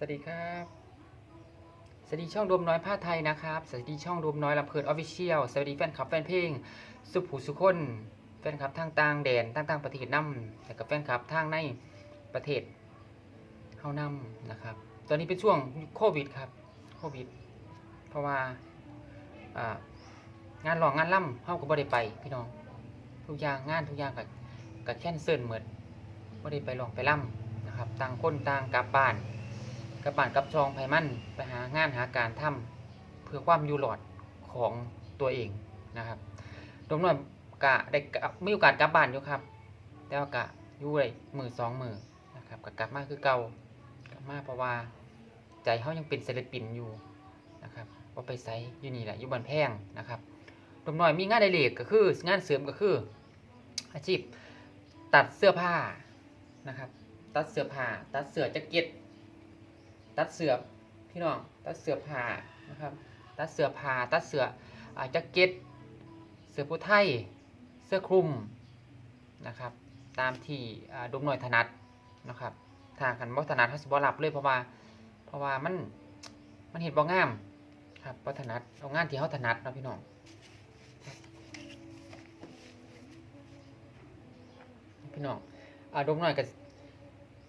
สวัสดีครับ สวัสดีช่องรวมน้อยผ้าไทยนะครับ สวัสดีช่องรวมน้อยลำเพลินออฟฟิเชียล สวัสดีแฟนคลับแฟนเพลง สุภูสุคนแฟนคลับทางต่างแดนต่างต่างประเทศนํแต่กับแฟนคลับทางในประเทศเฮานํนะครับ ตอนนี้เป็นช่วงโควิดครับโควิด เพราะว่าางานหลองงานล่ำเฮาก็บ่ได้ไปพี่น้อง ทุกอย่างงานทุกอย่างก็ก็แคนเซิลหมดบ่ได้ไปลองไปล่ำนะครับ ต่างคนต่างกลับบ้าน ลับบ้านกลับช่องไผมันไปหางานหาการทำเพื่อความอยู่รอดของตัวเองนะครับรวมน้อยกะได้กลับมีโอกาสกลับบ้านอยู่ครับ แต่ว่ากะอยู่ได้มือสองมือนะครับก็กลับมาคือเก่ากลับมาเพราะว่าใจเขายังเป็นศิลปินอยู่นะครับว่าไปไซอยู่นี่แหละอยู่บ้านแพงนะครับรวมน้อยมีงานใดเล็กก็คืองานเสริมก็คือ อาชีพตัดเสื้อผ้านะครับ ตัดเสื้อผ้าตัดเสื้อแจ็คเก็ต ตัดเสื้อพี่น้องตัดเสื้อผ้านะครับตัดเสื้อผ้าตัดเสื้ออ่าแจ็คเก็ตเสื้อผู้ไทยเสื้อคลุมนะครับตามที่อ่าดมหน่อยถนัดนะครับทางกันบ่ถนัดเขาสิบ่รับเลยเพราะว่าเพราะว่ามันมันเห็นบ่งามครับบ่ถนัดเอางานที่เขาถนัดเนาะพี่น้องพี่น้องอ่าดมหน่อยกับ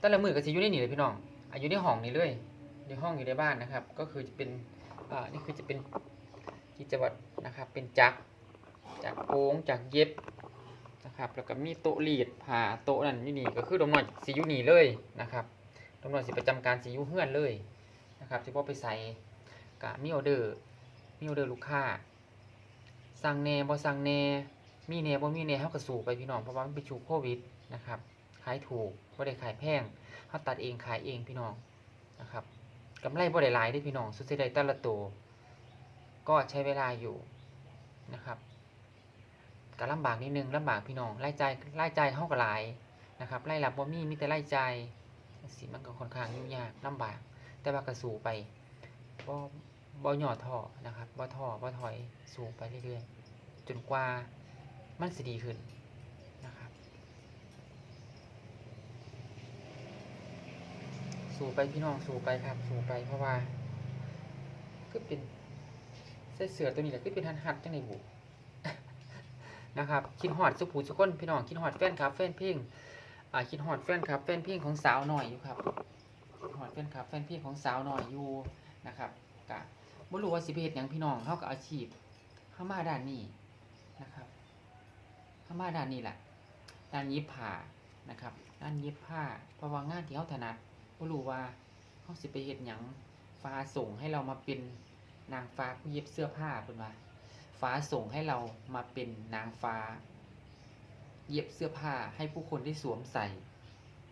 แต่ละมือก็สิอยู่ในนี่เลยพี่น้องอาอยู่ในห้องนี่เลย ในห้องอยู่ในบ้านนะครับ ก็คือจะเป็นอ่านี่คือจะเป็นกิจวัตรนะครับ เป็นจักจักโค้งจักเย็บนะครับ แล้วก็มีโต๊ะรีดผ่าโต๊ะนั่นอยู่นี่ก็คือดมหน่อยสิอยู่นี่เลยนะครับดมหน่อยสิประจำการสิอยู่เฮือนเลยนะครับสิบ่ไปใส่กะมีออเดอร์มีออเดอร์ลูกค้าสั่งแน่บ่สั่งแน่มีแน่บ่มีแน่เฮาก็สู้ไปพี่น้องเพราะว่ามันเป็นช่วงโควิดนะครับขายถูกบ่ได้ขายแพงเฮาตัดเองขายเองพี่น้องนะครับ กำไรบ่ได้หลายด้พี่น้องสุดสิได้แต่ละตัวก็ใช้เวลาอยู่นะครับก็ลำบากนิดนึงลำบากพี่น้องรายจ่ายรายจ่ายเฮาก็หลายนะครับรายรับบ่มีมีแต่รายจ่ายสิมันก็ค่อนข้างยุ่งยากลำบาก แต่ว่าก็สู้ไปบ่บ่ย่อท้อนะครับบ่ท้อบ่ถอยสู้ไปเรื่อยๆจนกว่ามันสิดีขึ้นนะครับ สู่ไปพี่น้องสู่ไปครับ สู่ไปเพราะว่าก็เป็นเส้เสือตัวนี้แหละก็เป็นหันหัดจังในบุนะครับคิดฮอดสุภูสุคนพี่น้องคิดฮอดแฟนครับแฟนเพลงอ่าคิดฮอดแฟนครับแฟนเพลงของสาวหน่อยอยู่ครับคิดฮอดแฟนครับแฟนเพลงของสาวหน่อยอยู่นะครับกะบ่รู้ว่าสิเฮ็ดหยังพี่น้องเฮากับอาชีพเฮามาด้านนี้นะครับเฮามาด้านนี้แหละด้านย็บผ้านะครับด้านย็บผ้าเพราะว่างานที่เฮาถนัด บ่รู้ว่าเขาสิไปเฮ็ดหยังฟ้าส่งให้เรามาเป็นนางฟ้าผู้เย็บเสื้อผ้าเพิ่นว่าฟ้าส่งให้เรามาเป็นนางฟ้า เย็บเสื้อผ้าให้ผู้คนได้สวมใส่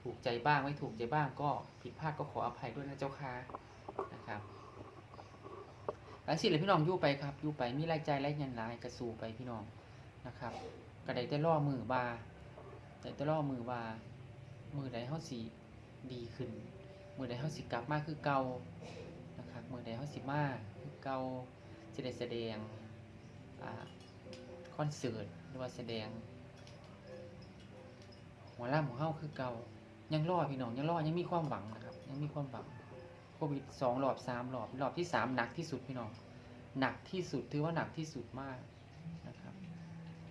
ถูกใจบ้างไม่ถูกใจบ้างก็ผิดพลาดก็ขออภัยด้วยนะเจ้าค่ะนะครับหลังสิเลยพี่น้องยู่ไปครับยู่ไปมีรายใจรยเงินหลายกระสู่ไปพี่น้องนะครับก็ได้แต่ล่อมือบาได้แต่ล่อมือบามือใดเฮาสิ ดีขึ้นมือใดเฮาสิกลับมาคือเก่านะครับเมื่อใดเฮาสิมาคือเก่าจะได้แสดงอ่าคอนเสิร์ตหรือว่าแสดงหมอลำของเฮาคือเก่ายังรอดพี่น้องยังรอดยังมีความหวังนะครับยังมีความหวังโควิดสองรอบสามรอบรอบที่สามหนักที่สุดพี่น้องหนักที่สุดถือว่าหนักที่สุดมากนะครับ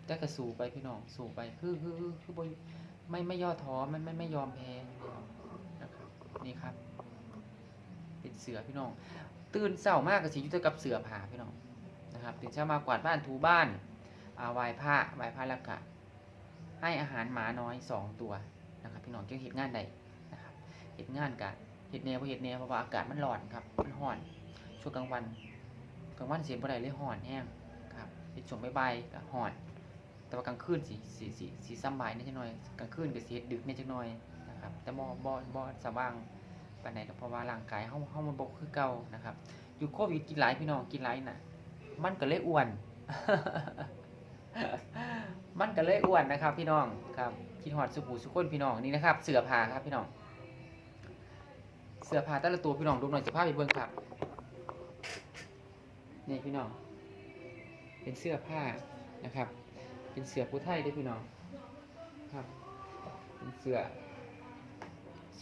แต่ก็สู้ไปพี่น้องสู้ไปคือคือคือคอบ่ไม่ไม่ย่อท้อไม่ไม่ไม่ยอมแพ้ นี่ครับ เป็นเสือพี่น้อง ตื่นเช้ามากกับสียุทธกับเสือผาพี่น้องนะครับตื่นเช้ามากวาดบ้านถูบ้านอาไหวผ้าไหวผ้าล้วก็ให้อาหารหมาน้อยสองตัวนะครับ พี่น้องเกี่ยวเหตุงานใดนะครับเหตุงานกับเหตุแนวเหตุแนวเพราะว่าอากาศมันร้อนครับมันร้อนช่วงกลางวันกลางวันเสียบ่ได้เลยร้อนแห้งครับเป็นช่วงบ่ายๆก็ร้อน แต่ว่ากลางคืนสีสีสีสีซ้ำบ่ายนิดหน่อยกลางคืนก็สีดึกนิดจักหน่อย นะครับ แต่บ่บ่บ่สว่างปานใดดอกเพราะว่าร่างกายเฮาเฮามันบ่คือเก่านะครับอยู่โควิดกินหลายพี่น้องกินหลายน่ะ มันก็เลยอ้วน มันก็เลยอ้วนนะครับ พี่น้องครับคิดฮอดสุขูสุคนพี่น้องนี่นะครับ เสื้อผ้าครับพี่น้อง เสื้อผ้าแต่ละตัวพี่น้องดูหน่อยสภาพไปเบิ่งครับนี่พี่น้อง เป็นเสื้อผ้านะครับ เป็นเสือผู้ไทยด้วยพี่น้องครับ เป็นเสือ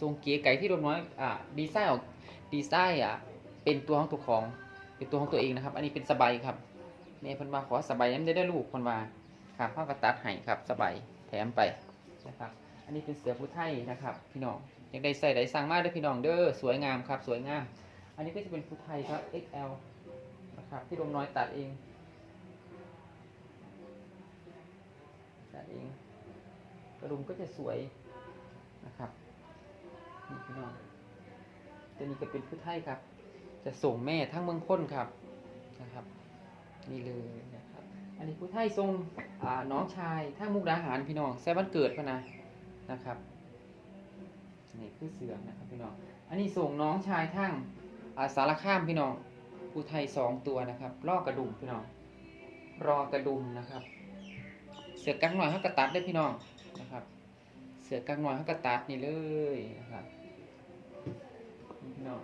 ทรงเก๋ไก่ที่รวมน้อยอ่าดีไซน์ออกดีไซน์อะเป็นตัวของตัวของเป็นตัวของตัวเองนะครับ อันนี้เป็นสบายครับเนี่เพิ่นมาขอสบายนั้นได้ได้ลูกคนว่าครับพ่อกระตัดให้ครับสบายแถมไปนะครับ อันนี้เป็นเสือผู้ไทยนะครับ พี่น้องยากได้ใส่ได้สั่งมาเด้อพี่น้องเด้อสวยงามครับ สวยงาม อันนี้ก็จะเป็นผู้ไทยครับ XL นะครับที่ลมน้อยตัดเองตัดเองกระดุมก็จะสวยนะครับ พี่น้องตัวนี้ก็เป็นผู้ไทยครับ จะส่งแม่ทั้งเมืองพ้นครับนะครับ นี่เลยนะครับ อันนี้ผู้ไทยทรงน้องชายทั้งมุกดาหารพี่น้องแซ่บันเกิดพนะนะครับนี่คือเสือนะครับพี่น้อง อันนี้ส่งน้องชายทั้งาสารข้ามพี่น้องผู้ไทยสองตัวนะครับลอกกระดุมพี่น้องรอกระดุมนะครับ เสือกังหน่อยเขากระตัดได้พี่น้องนะครับ เสือกังหน่อยเขากระตัดนี่เลยนะครับ พี่น้อง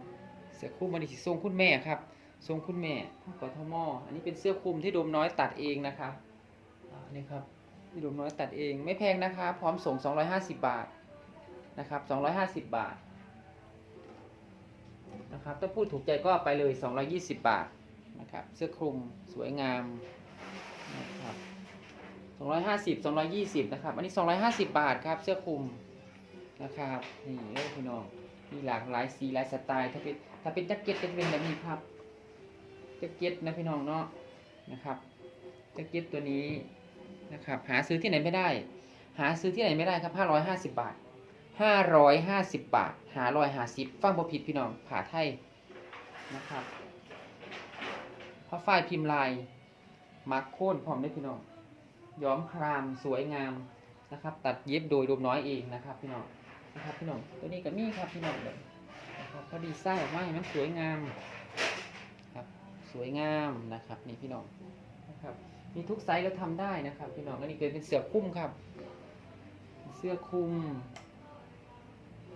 เสื้อคลุมอันนี้สิทรงคุณแม่ครับ ทรงคุณแม่ทั้งกทมอันนี้เป็นเสื้อคลุมที่โดมน้อยตัดเองนะครับนี่ครับที่โดมน้อยตัดเองไม่แพงนะครับพร้อมส่ง 250 บาทนะครับ250 บาทนะครับถ้าพูดถูกใจก็ไปเลย 220 บาทนะครับเสื้อคลุมสวยงามนะครับ250 220 นะครับ อันนี้ 250 บาทครับ เสื้อคลุมนะครับ นี่เลยพี่น้อง มีหลากหลายสีหลายสไตล์ ถ้าเป็นถ้าเป็นแจ็คเก็ตก็จะเป็นแบบนี้ครับแจ็คเก็ตนะพี่น้องเนาะนะครับแจ็คเก็ตตัวนี้นะครับ หาซื้อที่ไหนไม่ได้ หาซื้อที่ไหนไม่ได้ครับ550 บาท 550 บาท หาร้อยหาสิบฟังบ่ผิดพี่น้องผ่าไทยนะครับผ้าฝ้ายพิมพ์ลายมาร์คโค่นพร้อมด้วยพี่น้องย้อมครามสวยงามนะครับ ตัดเย็บโดยรวมน้อยเองนะครับพี่น้อง นะครับพี่น้องตัวนี้ก็มีครับพี่น้องแบบนะครับพอดีไส้ออกมาให้มันสวยงามครับสวยงามนะครับนี่พี่น้องนะครับมีทุกไซส์แล้วทำได้นะครับ พี่น้องอันนี้เป็นเสื้อคลุมครับ เสื้อคลุม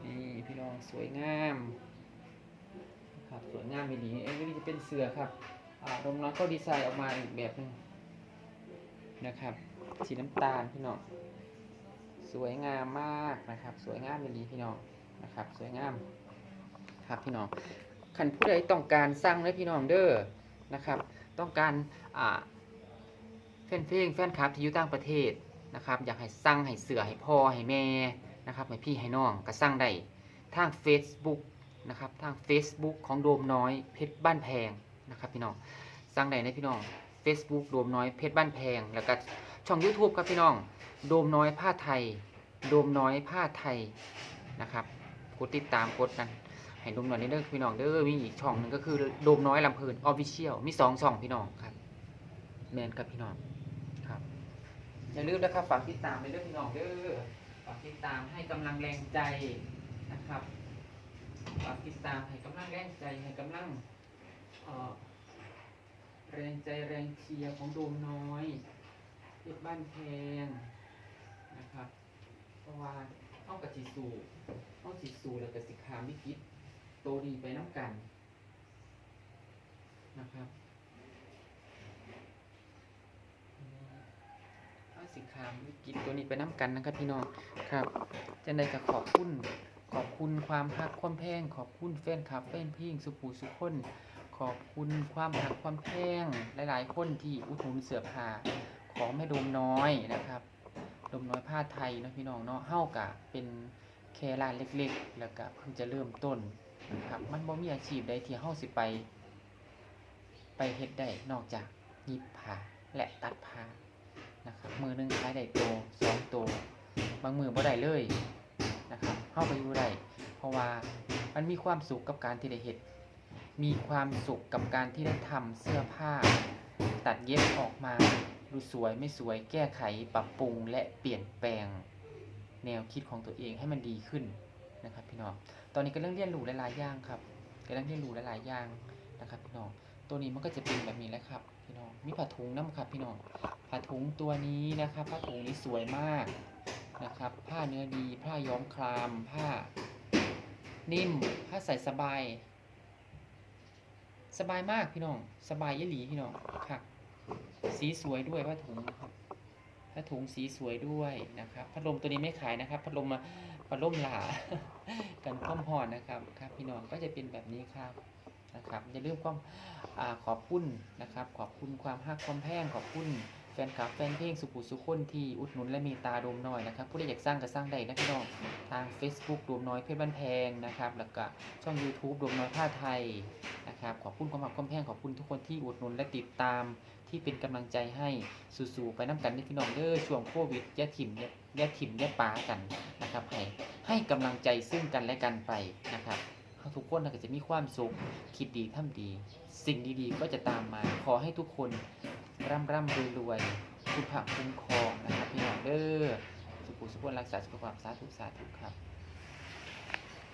นี่พี่น้องสวยงามนะครับสวยงามดีเอ้ยนี่จะเป็นเสื้อครับอ่าโรงน้อยก็ดีไซน์ออกมาอีกแบบหนึงนะครับสีน้ำตาลพี่น้อง สวยงามมากนะครับ สวยงามอย่างนี้พี่น้องนะครับ สวยงามครับพี่น้องขันผู้ใดต้องการสั่งเลยพี่น้องเด้อนะครับ ต้องการอ่าแฟนเพลงแฟนคลับที่อยู่ต่างประเทศนะครับ อยากให้สั่งให้เสือให้พ่อให้แม่นะครับให้พี่ให้น้องก็สั่งได้ทาง Facebook นะครับทาง Facebook ของโดมน้อยเพชรบ้านแพงนะครับพี่น้องสั่งได้นะพี่น้อง Facebook โดมน้อยเพชรบ้านแพงแล้วก็ ช่อง YouTube ครับพี่น้อง โดมน้อยผ้าไทย โดมน้อยผ้าไทยนะครับกดติดตามกดนั้นให้โดมน้อยนี่เด้อพี่น้องเด้อมีอีกช่องหนึงก็คือโดมน้อยลำเพลินออฟฟิเชียลมีสองช่องพี่น้องครับแมนครับพี่น้องครับอย่าลืมนะครับฝากติดตามไปเด้อพี่น้องเด้อฝากติดตามให้กำลังแรงใจนะครับฝากติดตามให้กำลังแรงใจให้กำลังเอ่อแรงใจแรงเชียร์ของโดมน้อย เพชรบ้านแพงนะครับ เพราะว่าเข้ากับจีสูเข้าจีสูแล้วกับสิขามวิกิตโตดีไปน้ำกันนะครับเข้าสิขามวิกิตตัวนี้ไปน้ำกันนะครับพี่น้องครับจันใดก็ขอบคุณขอบคุณความฮักความแพง ขอบคุณแฟนคลับแฟนพลงสุภูสุคนขอบคุณความหักความแพงหลาย ๆ คนที่อุดหนุนเสือผ้า ของแม่ดมน้อยนะครับ ดมน้อยผ้าไทยเนาะพี่น้องเนาะเฮากะเป็นแค่ร้านเล็ก ๆ แล้วก็เพิ่งจะเริ่มต้นนะครับ มันบ่มีอาชีพใดที่เฮาสิไป ไปเฮ็ดได้นอกจากยิบผ้าและตัดผ้านะครับ มือหนึงขายได้โตสองโตบางมือบ่ได้เลยนะครับเฮาก็อยู่ได้เพราะว่ามันมีความสุขกับการที่ได้เฮ็ดมีความสุขกับการที่ได้ทำเสื้อผ้า ตัดเย็บออกมา ดูสวยไม่สวยแก้ไขปรับปรุงและเปลี่ยนแปลงแนวคิดของตัวเองให้มันดีขึ้นนะครับพี่น้อง ตอนนี้ก็เรื่องเรียนรู้หลายๆอย่างครับก็เรื่องเรียนรู้หลายๆอย่างนะครับพี่น้อง ตัวนี้มันก็จะเป็นแบบนี้แหละครับพี่น้อง มีผ้าถุงน้ำครับพี่น้อง ผ้าถุงตัวนี้นะครับผ้าถุงนี้สวยมากนะครับ ผ้าเนื้อดีผ้าย้อมคลาม ผ้า นิ่ม ผ้าใส่สบาย สบายมากพี่น้อง สบายยี่หลีพี่น้องครับ สีสวยด้วยผ้าถุงนะครับผ้าถุงสีสวยด้วยนะครับพัดลมตัวนี้ไม่ขายนะครับพัดลมมาพัดลมหลากันความหอนนะครับครับ พี่น้องก็จะเป็นแบบนี้ครับนะครับอย่าลืมความอ่าขอบคุณนะครับ ขอบคุณความฮักความแพงขอบคุณ แฟนคลับแฟนเพลงสุขุสุขคนที่อุดหนุนและมีตาโดมน้อยนะครับ ผู้ใดอยากสร้างก็สร้างได้นะพี่น้องทาง Facebook โดมน้อยเพชรบ้านแพงนะครับ แล้วก็ช่อง YouTube โดมน้อยผ้าไทยนะครับขอบคุณความฮักความแพงขอบคุณทุกคนที่อุดหนุนและติดตามที่เป็นกำลังใจให้สู่ๆไปน้ำกันนี่พี่น้องเด้อช่วงโควิดอย่ถิ่มอย่ถิ่มอย่าปากันนะครับให้ให้กำลังใจซึ่งกันและกันไปนะครับทุกคนก็จะมีความสุขคิดดีทำดี สิ่งดีๆ ก็จะตามมาขอให้ทุกคน ร่ำร่ำรวยรวยคุณพระคุ้มครองนะครับพี่น้องเด้อสุขุสุขคนรักษาสุขภาพสาธุสาธุครับ